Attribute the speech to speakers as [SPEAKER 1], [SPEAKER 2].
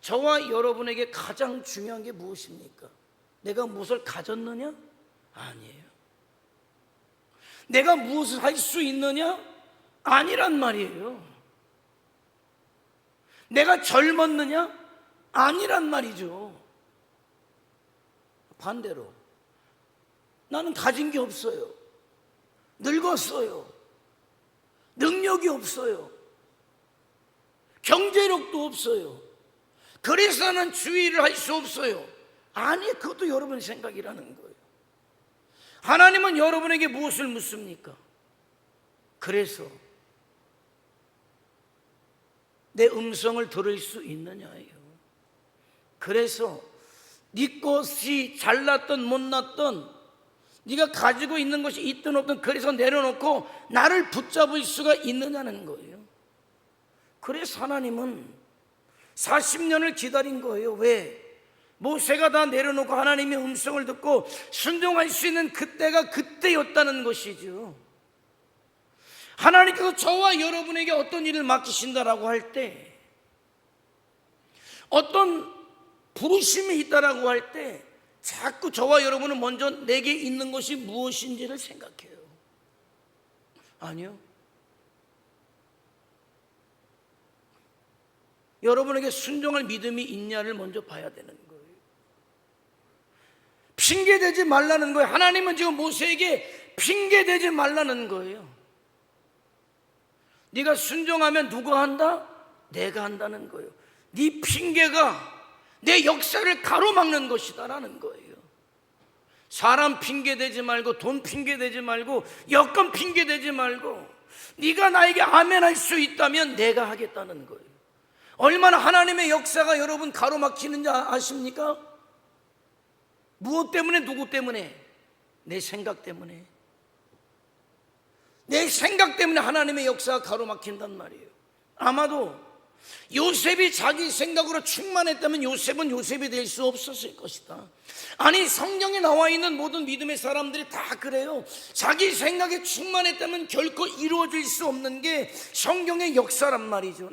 [SPEAKER 1] 저와 여러분에게 가장 중요한 게 무엇입니까? 내가 무엇을 가졌느냐? 아니에요. 내가 무엇을 할 수 있느냐? 아니란 말이에요. 내가 젊었느냐? 아니란 말이죠. 반대로 나는 가진 게 없어요. 늙었어요. 능력이 없어요. 경제력도 없어요. 그래서 나는 주의를 할 수 없어요. 아니, 그것도 여러분 생각이라는 거예요. 하나님은 여러분에게 무엇을 묻습니까? 그래서 내 음성을 들을 수 있느냐예요. 그래서 네 것이 잘났던 못났던 네가 가지고 있는 것이 있든 없든 그래서 내려놓고 나를 붙잡을 수가 있느냐는 거예요. 그래서 하나님은 40년을 기다린 거예요. 왜? 모세가 다 내려놓고 하나님의 음성을 듣고 순종할 수 있는 그때가 그때였다는 것이죠. 하나님께서 저와 여러분에게 어떤 일을 맡기신다라고 할 때, 어떤 부르심이 있다라고 할 때, 자꾸 저와 여러분은 먼저 내게 있는 것이 무엇인지를 생각해요. 아니요. 여러분에게 순종할 믿음이 있냐를 먼저 봐야 되는 거예요. 핑계대지 말라는 거예요. 하나님은 지금 모세에게 핑계대지 말라는 거예요. 네가 순종하면 누가 한다? 내가 한다는 거예요. 네 핑계가 내 역사를 가로막는 것이다라는 거예요. 사람 핑계 대지 말고 돈 핑계 대지 말고 여건 핑계 대지 말고 네가 나에게 아멘 할 수 있다면 내가 하겠다는 거예요. 얼마나 하나님의 역사가 여러분 가로막히는지 아- 아십니까? 무엇 때문에 누구 때문에? 내 생각 때문에. 내 생각 때문에 하나님의 역사가 가로막힌단 말이에요. 아마도 요셉이 자기 생각으로 충만했다면 요셉은 요셉이 될 수 없었을 것이다. 아니 성경에 나와 있는 모든 믿음의 사람들이 다 그래요. 자기 생각에 충만했다면 결코 이루어질 수 없는 게 성경의 역사란 말이죠.